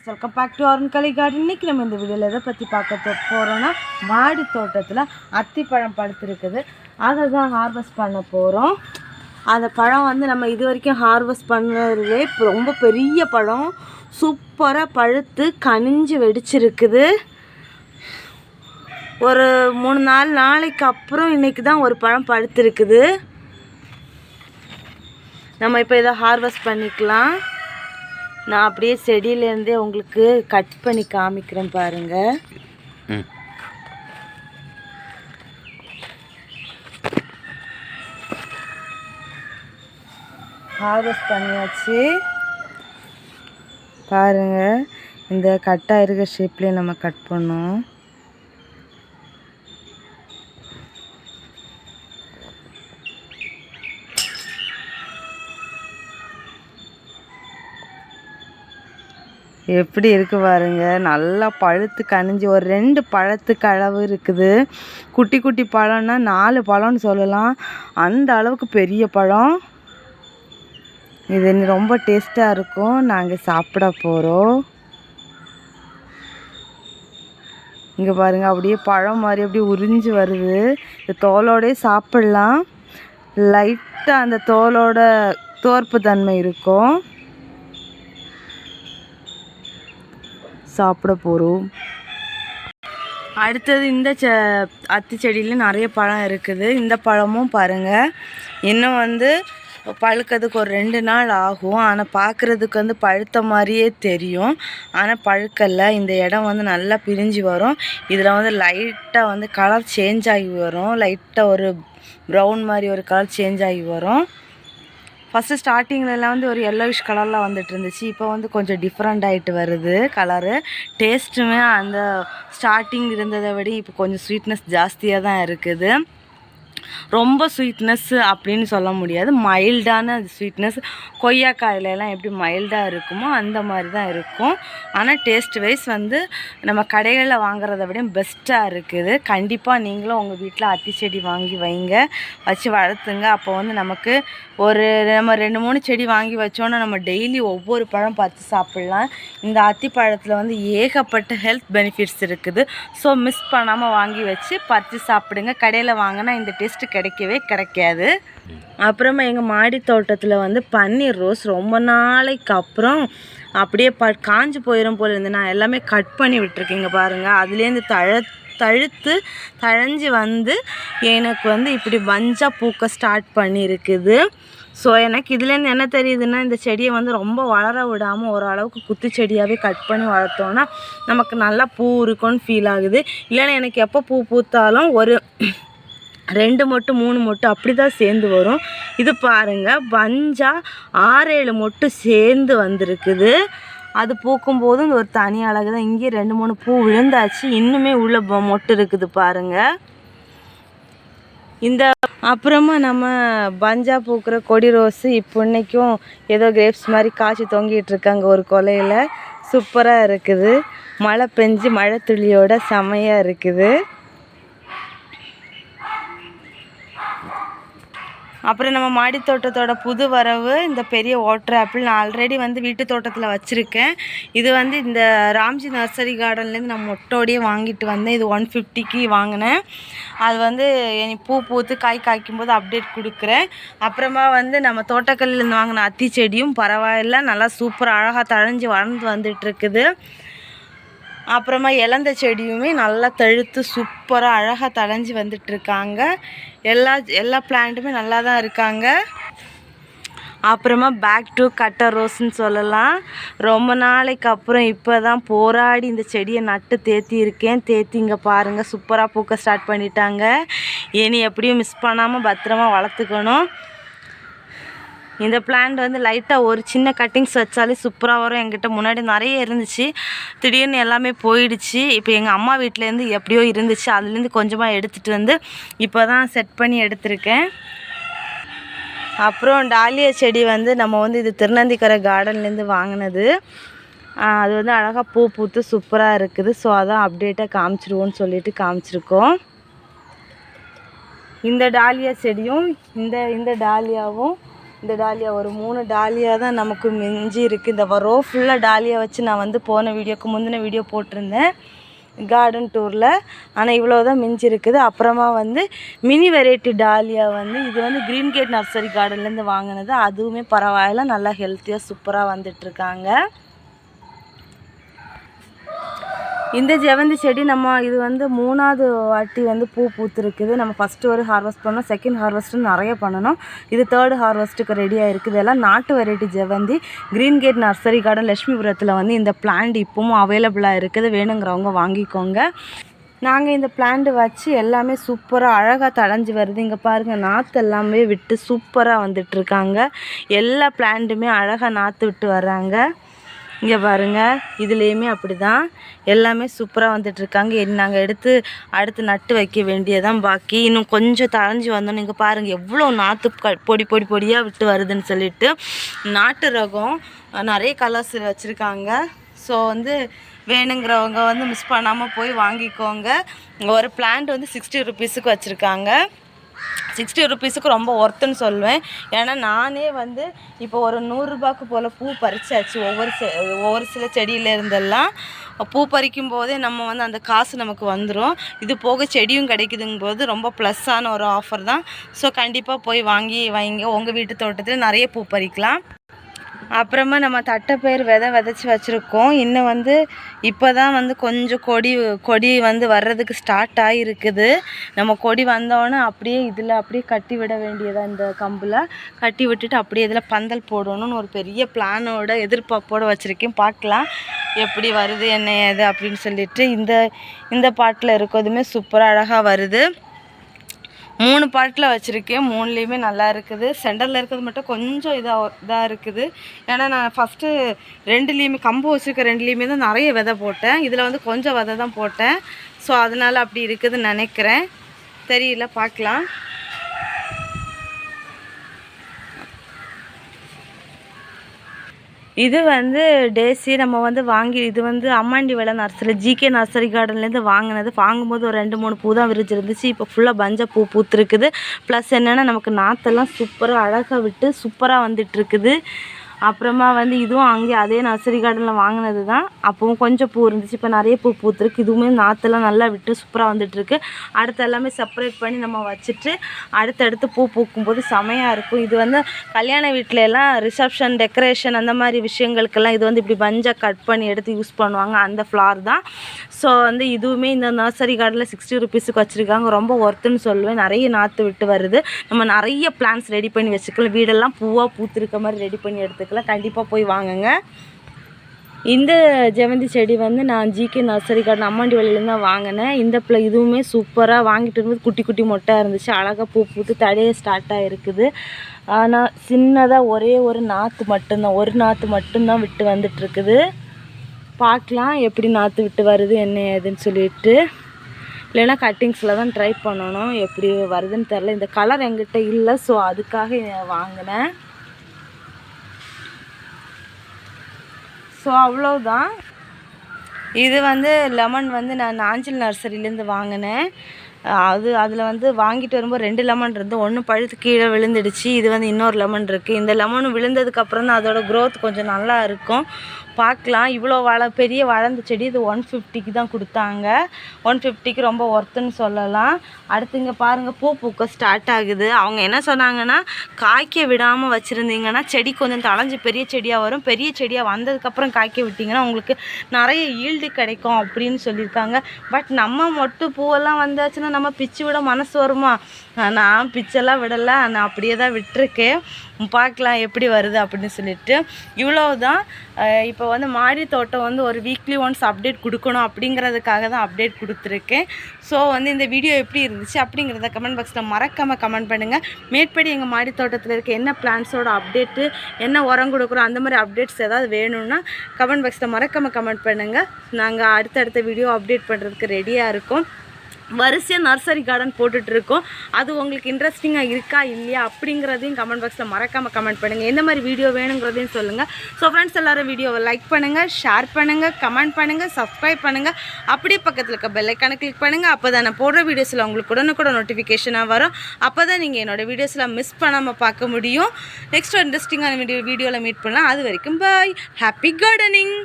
Welcome back to Arunkalai garden இன்னைக்கு நம்ம இந்த வீடியோவில் எதை பற்றி பார்க்க போகிறோன்னா மாடி தோட்டத்தில் அத்திப்பழம் படுத்துருக்குது அதை தான் ஹார்வெஸ்ட் பண்ண போகிறோம் அந்த பழம் வந்து நம்ம இது வரைக்கும் ஹார்வெஸ்ட் பண்ணுறதே இப்போ ரொம்ப பெரிய பழம். சூப்பராக பழுத்து கனிஞ்சு வெடிச்சிருக்குது. ஒரு மூணு நாலு நாளைக்கு அப்புறம் இன்னைக்கு தான் ஒரு பழம் பழுத்திருக்குது. நம்ம இப்போ இதை ஹார்வெஸ்ட் பண்ணிக்கலாம். நான் அப்படியே செடியிலேருந்தே உங்களுக்கு கட் பண்ணி காமிக்கிறேன் பாருங்க. ஹார்வெஸ்ட் பண்ணியாச்சு. பாருங்க இந்த கட்டாக இருக்க ஷேப்லேயே நம்ம கட் பண்ணோம். எப்படி இருக்கு பாருங்க. நல்லா பழுத்து கனிஞ்சு ஒரு ரெண்டு பழத்துக்கு அளவு இருக்குது. குட்டி குட்டி பழம்னா நாலு பழம்னு சொல்லலாம். அந்த அளவுக்கு பெரிய பழம். இது ரொம்ப டேஸ்ட்டாக இருக்கும். நாங்கள் சாப்பிட போகிறோம் இங்கே பாருங்க அப்படியே பழம் மாதிரி அப்படியே உறிஞ்சு வருது. இந்த தோலோடே சாப்பிட்லாம். லைட்டாக அந்த தோலோட தோற்பு தன்மை இருக்கும். சாப்பிட போகிறோம் அடுத்தது இந்த செ அத்தி செடியில் நிறைய பழம் இருக்குது. இந்த பழமும் பாருங்கள் இன்னும் வந்து பழுக்கிறதுக்கு ஒரு ரெண்டு நாள் ஆகும். ஆனால் பார்க்குறதுக்கு வந்து பழுத்த மாதிரியே தெரியும். ஆனால் பழுக்கலை. இந்த இடம் வந்து நல்லா பிரிஞ்சு வரும். இதில் வந்து லைட்டாக வந்து கலர் சேஞ்ச் ஆகி வரும். லைட்டாக ஒரு ப்ரௌன் மாதிரி ஒரு கலர் சேஞ்ச் ஆகி வரும். ஃபஸ்ட்டு ஸ்டார்டிங்லலாம் வந்து ஒரு yellowish கலரில் வந்துட்டு இருந்துச்சு. இப்போ வந்து கொஞ்சம் டிஃப்ரெண்ட் ஆகிட்டு வருது கலரு டேஸ்ட்டுமே அந்த ஸ்டார்டிங் இருந்ததை விட இப்போ கொஞ்சம் ஸ்வீட்னஸ் ஜாஸ்தியாக தான் இருக்குது. ரொம்ப ஸ்வீட்னஸ் அப்படின்னு சொல்ல முடியாது. மைல்டான ஸ்வீட்னஸ் கொய்யாக்காயிலலாம் எப்படி மைல்டாக இருக்குமோ அந்த மாதிரி தான் இருக்கும். ஆனால் டேஸ்ட் வைஸ் வந்து நம்ம கடைகளில் வாங்குறத விட பெஸ்ட்டாக இருக்குது. கண்டிப்பாக நீங்களும் உங்கள் வீட்டில் அத்தி செடி வாங்கி வைங்க. வச்சு வளர்த்துங்க. அப்போ வந்து நமக்கு ஒரு நம்ம ரெண்டு மூணு செடி வாங்கி வச்சோன்னா நம்ம டெய்லி ஒவ்வொரு பழம் பார்த்து சாப்பிட்லாம். இந்த அத்தி பழத்தில் வந்து ஏகப்பட்ட ஹெல்த் பெனிஃபிட்ஸ் இருக்குது. ஸோ மிஸ் பண்ணாமல் வாங்கி வச்சு பறித்து சாப்பிடுங்க. கடையில் வாங்கினா இந்த டேஸ்ட் டேஸ்ட்டு கிடைக்கவே கிடைக்காது. அப்புறமா எங்கள் மாடி தோட்டத்தில் வந்து பன்னீர் ரோஸ் ரொம்ப நாளைக்கு அப்புறம் அப்படியே ப காஞ்சு போயிடும் போல இருந்து நான் எல்லாமே கட் பண்ணி விட்டுருக்கேங்க பாருங்கள் அதுலேருந்து தழ தழுத்து தழைஞ்சு வந்து எனக்கு வந்து இப்படி பஞ்சாக பூக்க ஸ்டார்ட் பண்ணியிருக்குது ஸோ எனக்கு இதுலேருந்து என்ன தெரியுதுன்னா இந்த செடியை வந்து ரொம்ப வளர விடாமல் ஓரளவுக்கு குத்து செடியாகவே கட் பண்ணி வளர்த்தோன்னா நமக்கு நல்லா பூ இருக்கும்னு ஃபீல் ஆகுது. இல்லைன்னா எனக்கு எப்போ பூ பூத்தாலும் ஒரு ரெண்டு மொட்டு மூணு மொட்டு அப்படி தான் சேர்ந்து வரும். இது பாருங்கள் பஞ்சா ஆறேழு மொட்டு சேர்ந்து வந்திருக்குது. அது பூக்கும்போதும் இந்த ஒரு தனி அழகு தான் இங்கேயே ரெண்டு மூணு பூ விழுந்தாச்சு. இன்னுமே உள்ள மொட்டு இருக்குது பாருங்கள் இந்த அப்புறமா நம்ம பஞ்சா பூக்கிற கொடி ரோஸு இப்போ இன்றைக்கும் ஏதோ கிரேப்ஸ் மாதிரி காய்ச்சி தொங்கிட்டு இருக்காங்க ஒரு கொலையில். சூப்பராக இருக்குது. மழை பெஞ்சு மழை துளியோட செமையாக இருக்குது. அப்புறம் நம்ம மாடி தோட்டத்தோட புது வரவு இந்த பெரிய வாட்டர் ஆப்பிள் நான் ஆல்ரெடி வந்து வீட்டு தோட்டத்தில் வச்சுருக்கேன். இது வந்து இந்த ராம்ஜி நர்சரி கார்டன்லேருந்து நான் மொட்டோடையே வாங்கிட்டு வந்தேன். இது ஒன் ஃபிஃப்டிக்கு வாங்கினேன். அது வந்து என் பூ பூத்து காய் காய்க்கும் போது அப்டேட் கொடுக்குறேன். அப்புறமா வந்து நம்ம தோட்டக்கல்லேருந்து வாங்கின அத்தி செடியும் பரவாயில்ல நல்லா சூப்பர் அழகாக தழைஞ்சு வளர்ந்து வந்துட்டு இருக்குது. அப்புறமா இலந்த செடியுமே நல்லா தழுத்து சூப்பராக அழகாக தழைஞ்சு வந்துட்டுருக்காங்க. எல்லா எல்லா பிளான்ட்டுமே நல்லா தான் இருக்காங்க. அப்புறமா பேக் டு கட்டர் ரோஸ்ன்னு சொல்லலாம். ரொம்ப நாளைக்கு அப்புறம் இப்போ தான் போராடி இந்த செடியை நட்டு தேத்தி இருக்கேன் தேத்தி இங்கே பாருங்கள் சூப்பராக பூக்க ஸ்டார்ட் பண்ணிட்டாங்க. இனி எப்படியும் மிஸ் பண்ணாமல் பத்திரமா வளர்த்துக்கணும். இந்த பிளான்ட் வந்து லைட்டாக ஒரு சின்ன கட்டிங்ஸ் வச்சாலே சூப்பராக வரும். எங்கிட்ட முன்னாடி நிறைய இருந்துச்சு. திடீர்னு எல்லாமே போயிடுச்சு. இப்போ எங்கள் அம்மா வீட்டிலேருந்து எப்படியோ இருந்துச்சு. அதுலேருந்து கொஞ்சமாக எடுத்துகிட்டு வந்து இப்போ தான் செட் பண்ணி எடுத்திருக்கேன். அப்புறம் டாலியா செடி வந்து நம்ம வந்து இது திருநந்திக்கரை கார்டன்லேருந்து வாங்கினது. அது வந்து அழகாக பூ பூத்து சூப்பராக இருக்குது. ஸோ அதான் அப்டேட்டாக காமிச்சிருவோன்னு சொல்லிட்டு காமிச்சிருக்கோம். இந்த டாலியா செடியும் இந்த இந்த டாலியாவும் இந்த டாலியா ஒரு மூணு டாலியா தான் நமக்கு மிஞ்சி இருக்குது இந்த ரோ ஃபுல்லாக டாலியா வச்சு நான் வந்து போன வீடியோக்கு முந்தின வீடியோ போட்டிருந்தேன். கார்டன் டூரில் ஆனால் இவ்வளோ தான் மிஞ்சி இருக்குது. அப்புறமா வந்து மினி வெரைட்டி டாலியா வந்து இது வந்து க்ரீன் கேட் நர்சரி கார்டன்லேருந்து வாங்கினது. அதுவுமே பரவாயில்ல. நல்லா ஹெல்த்தியாக சூப்பராக வந்துட்டுருக்காங்க இந்த ஜெவந்தி செடி நம்ம இது வந்து மூணாவது வாட்டி வந்து பூ பூத்துருக்குது. நம்ம ஃபஸ்ட்டு ஒரு ஹார்வெஸ்ட் பண்ணோம் செகண்ட் ஹார்வெஸ்ட்டும் நிறைய பண்ணணும். இது தேர்டு ஹார்வெஸ்ட்டுக்கு ரெடியாக இருக்குது எல்லாம் நாட்டு வெரைட்டி ஜெவந்தி. க்ரீன் கேட் நர்சரி கார்டன் லட்சுமிபுரத்தில் வந்து இந்த பிளான்ட் இப்பவும் அவைலபிளாக இருக்குது. வேணுங்கிறவங்க வாங்கிக்கோங்க. நாங்கள் இந்த பிளான்ட் வச்சு எல்லாமே சூப்பராக அழகாக தழைஞ்சு வருது. இங்கே பாருங்கள் நாற்று எல்லாமே விட்டு சூப்பராக வந்துட்டுருக்காங்க எல்லா பிளான்ட்டுமே அழகாக நாற்று விட்டு வர்றாங்க. இங்கே பாருங்கள் இதுலேயுமே அப்படி தான் எல்லாமே சூப்பராக வந்துட்டுருக்காங்க. நாங்கள் எடுத்து அடுத்து நட்டு வைக்க வேண்டியதான் பாக்கி. இன்னும் கொஞ்சம் தழைஞ்சி வந்தோன்னு இங்கே பாருங்கள் எவ்வளோ நாற்று க பொடி பொடி பொடியாக விட்டு வருதுன்னு சொல்லிட்டு. நாட்டு ரகம் நிறைய கலர்ஸ் வச்சுருக்காங்க. ஸோ வந்து வேணுங்கிறவங்க வந்து மிஸ் பண்ணாமல் போய் வாங்கிக்கோங்க. ஒரு பிளான்ட் வந்து சிக்ஸ்டி ருபீஸுக்கு வச்சுருக்காங்க. சிக்ஸ்டி ருபீஸுக்கு ரொம்ப ஒர்த்துன்னு சொல்லுவேன். ஏன்னா நானே வந்து இப்போ ஒரு நூறுரூபாக்கு போல் பூ பறிச்சாச்சு. ஒவ்வொரு ஒவ்வொரு சில செடியில இருந்தெல்லாம் பூ பறிக்கும் போதே நம்ம வந்து அந்த காசு நமக்கு வந்துடும் இது போக செடியும் கிடைக்குதுங்கும் போது ரொம்ப ப்ளஸ்ஸான ஒரு ஆஃபர் தான். ஸோ கண்டிப்பாக போய் வாங்கி வாங்கி உங்கள் வீட்டு தோட்டத்தில் நிறைய பூ பறிக்கலாம். அப்புறமா நம்ம தட்டைப்பயிர் விதை விதைச்சி வச்சுருக்கோம். இன்னும் வந்து இப்போ தான் வந்து கொஞ்சம் கொடி கொடி வந்து வர்றதுக்கு ஸ்டார்ட் ஆகிருக்குது நம்ம கொடி வந்தோடனே அப்படியே இதில் அப்படியே கட்டி விட வேண்டியதாக இந்த கம்பில். கட்டி விட்டுட்டு அப்படியே இதில் பந்தல் போடணும்னு ஒரு பெரிய பிளானோட எதிர்பார்ப்போடு வச்சுருக்கேன். பார்க்கலாம். எப்படி வருது என்ன ஏது அப்படின்னு சொல்லிட்டு இந்த இந்த பாட்டில் இருக்கிறதுமே சூப்பராக அழகாக வருது. மூணு பாட்டில் வச்சுருக்கேன். மூணுலேயுமே நல்லா இருக்குது. சென்டரில் இருக்கிறது மட்டும் கொஞ்சம் இதாக இதாக இருக்குது. ஏன்னா நான் ஃபஸ்ட்டு ரெண்டுலேயுமே கம்பு வச்சுருக்க ரெண்டுலேயுமே தான் நிறைய விதை போட்டேன். இதில் வந்து கொஞ்சம் விதை தான் போட்டேன். ஸோ அதனால் அப்படி இருக்குதுன்னு நினைக்கிறேன். தெரியல பார்க்கலாம். இது வந்து டேசி நம்ம வந்து வாங்கி இது வந்து அம்மாண்டி வேலை நர்சரி ஜிகே நர்சரி கார்டன்லேருந்து வாங்கினது. வாங்கும்போது ஒரு ரெண்டு மூணு பூ தான் விரிச்சிருந்துச்சு இப்போ ஃபுல்லாக பஞ்ச பூ பூத்துருக்குது. ப்ளஸ் என்னென்னா நமக்கு நாற்றெல்லாம் சூப்பராக அழகாக விட்டு சூப்பராக வந்துட்டுருக்குது. அப்புறமா வந்து இதுவும் அங்கே அதே நர்சரி கார்டனில் வாங்கினது தான் அப்போவும் கொஞ்சம் பூ இருந்துச்சு. இப்போ நிறைய பூ பூத்துருக்கு. இதுவுமே நாற்றுலாம் நல்லா விட்டு சூப்பராக வந்துட்டுருக்கு. அடுத்து எல்லாமே செப்பரேட் பண்ணி நம்ம வச்சுட்டு அடுத்தடுத்து பூ பூக்கும்போது செமையாக இருக்கும். இது வந்து கல்யாண வீட்டில எல்லாம் ரிசப்ஷன் டெக்கரேஷன் அந்த மாதிரி விஷயங்களுக்கெல்லாம் இது வந்து இப்படி பஞ்சாக கட் பண்ணி எடுத்து யூஸ் பண்ணுவாங்க. அந்த ஃப்ளார் தான். ஸோ வந்து இதுவுமே இந்த நர்சரி கார்டனில் சிக்ஸ்டி ருபீஸுக்கு வச்சுருக்காங்க. ரொம்ப ஒர்த்துன்னு சொல்லுவேன். நிறைய நாற்று விட்டு வருது. நம்ம நிறைய பிளான்ஸ் ரெடி பண்ணி வச்சுக்கலாம். வீடெல்லாம் பூவாக பூத்திருக்க மாதிரி ரெடி பண்ணி எடுத்துக்கலாம். கண்டிப்பாக போய் வாங்குங்க. இந்த ஜெவந்தி செடி வந்து நான் ஜிகே நர்சரி கார்டன் அம்மாண்டி வழியிலேருந்து தான் வாங்கினேன். இந்த பிள்ளை இதுவுமே சூப்பராக வாங்கிட்டு இருந்தது குட்டி குட்டி மொட்டாக இருந்துச்சு. அழகாக பூ பூத்து தடையே ஸ்டார்ட் ஆகிருக்குது ஆனால் சின்னதாக ஒரே ஒரு நாற்று மட்டும்தான் ஒரு நாற்று மட்டும்தான் விட்டு வந்துட்டுருக்குது. பார்க்கலாம் எப்படி நாற்று விட்டு வருது என்ன ஏதுன்னு சொல்லிட்டு. இல்லைன்னா கட்டிங்ஸில் தான் ட்ரை பண்ணணும் எப்படி வருதுன்னு தெரில இந்த கலர் என்கிட்ட இல்லை ஸோ அதுக்காக வாங்கினேன். ஸோ அவ்வளோதான் இது வந்து லெமன் வந்து நான் நாஞ்சில் நர்சரியிலேருந்து வாங்கினேன். அது அதில் வந்து வாங்கிட்டு வரும்போது ரெண்டு லெமன் இருந்து ஒன்று பழுத்து கீழே விழுந்துடுச்சு. இது வந்து இன்னொரு லெமன் இருக்குது இந்த லெமன் விழுந்ததுக்கப்புறம் தான் அதோட க்ரோத் கொஞ்சம் நல்லா இருக்கும். பார்க்கலாம். இவ்வளோ வள பெரிய வளர்ந்த செடி இது ஒன் ஃபிஃப்டிக்கு தான் கொடுத்தாங்க. ஒன் ஃபிஃப்டிக்கு ரொம்ப ஒர்த்துன்னு சொல்லலாம். அடுத்து இங்கே பாருங்கள் பூ பூக்க ஸ்டார்ட் ஆகுது. அவங்க என்ன சொன்னாங்கன்னா காய்க்க விடாமல் வச்சுருந்தீங்கன்னா செடி கொஞ்சம் தளைஞ்சு பெரிய செடியாக வரும். பெரிய செடியாக வந்ததுக்கப்புறம் காய்க்க விட்டிங்கன்னா உங்களுக்கு நிறைய ஈல்டு கிடைக்கும் அப்படின்னு சொல்லியிருக்காங்க. பட் நம்ம மொட்டு பூவெல்லாம் வந்தாச்சுன்னா நம்ம பிச்சு விட மனசு வருமா? நான் பிச்செல்லாம் விடலை. நான் அப்படியே தான் விட்டுருக்கேன். பார்க்கலாம் எப்படி வருது அப்படின்னு சொல்லிட்டு. இவ்வளோ தான் இப்போ இப்போ வந்து மாடி தோட்டம் வந்து ஒரு வீக்லி ஒன்ஸ் அப்டேட் கொடுக்கணும் அப்படிங்கிறதுக்காக தான் அப்டேட் கொடுத்துருக்கேன். ஸோ வந்து இந்த வீடியோ எப்படி இருந்துச்சு அப்படிங்கிறத கமெண்ட் பாக்ஸில் மறக்காமல் கமெண்ட் பண்ணுங்கள் மேற்படி எங்கள் மாடி தோட்டத்தில் இருக்க என்ன பிளான்ஸோட அப்டேட்டு என்ன உரம் கொடுக்குறோம் அந்த மாதிரி அப்டேட்ஸ் ஏதாவது வேணும்னா கமெண்ட் பாக்ஸில் மறக்காமல் கமெண்ட் பண்ணுங்கள் நாங்கள் அடுத்தடுத்த வீடியோ அப்டேட் பண்ணுறதுக்கு ரெடியாக இருக்கோம். வரிசையாக நர்சரி கார்டன் போட்டுட்ருக்கோம். அது உங்களுக்கு இன்ட்ரெஸ்டிங்காக இருக்கா இல்லையா அப்படிங்கிறதையும் கமெண்ட் பாக்ஸில் மறக்காமல் கமெண்ட் பண்ணுங்கள் எந்த மாதிரி வீடியோ வேணுங்கிறதையும் சொல்லுங்கள் ஸோ ஃப்ரெண்ட்ஸ் எல்லோரும் வீடியோவை லைக் பண்ணுங்கள் ஷேர் பண்ணுங்கள் கமெண்ட் பண்ணுங்கள் சப்ஸ்கிரைப் பண்ணுங்கள் அப்படியே பக்கத்தில் இருக்க பெல்லைக்கான கிளிக் பண்ணுங்கள் அப்போ தான் நான் போடுற வீடியோஸில் உங்களுக்கு உடனுக்குடன் நோட்டிஃபிகேஷனாக வரும். அப்போ தான் நீங்கள் என்னோடய வீடியோஸில் மிஸ் பண்ணாமல் பார்க்க முடியும். நெக்ஸ்ட் இன்ட்ரெஸ்டிங்கான வீடியோ வீடியோவில் மீட் பண்ணலாம். அது வரைக்கும் பாய் ஹாப்பி கார்டனிங்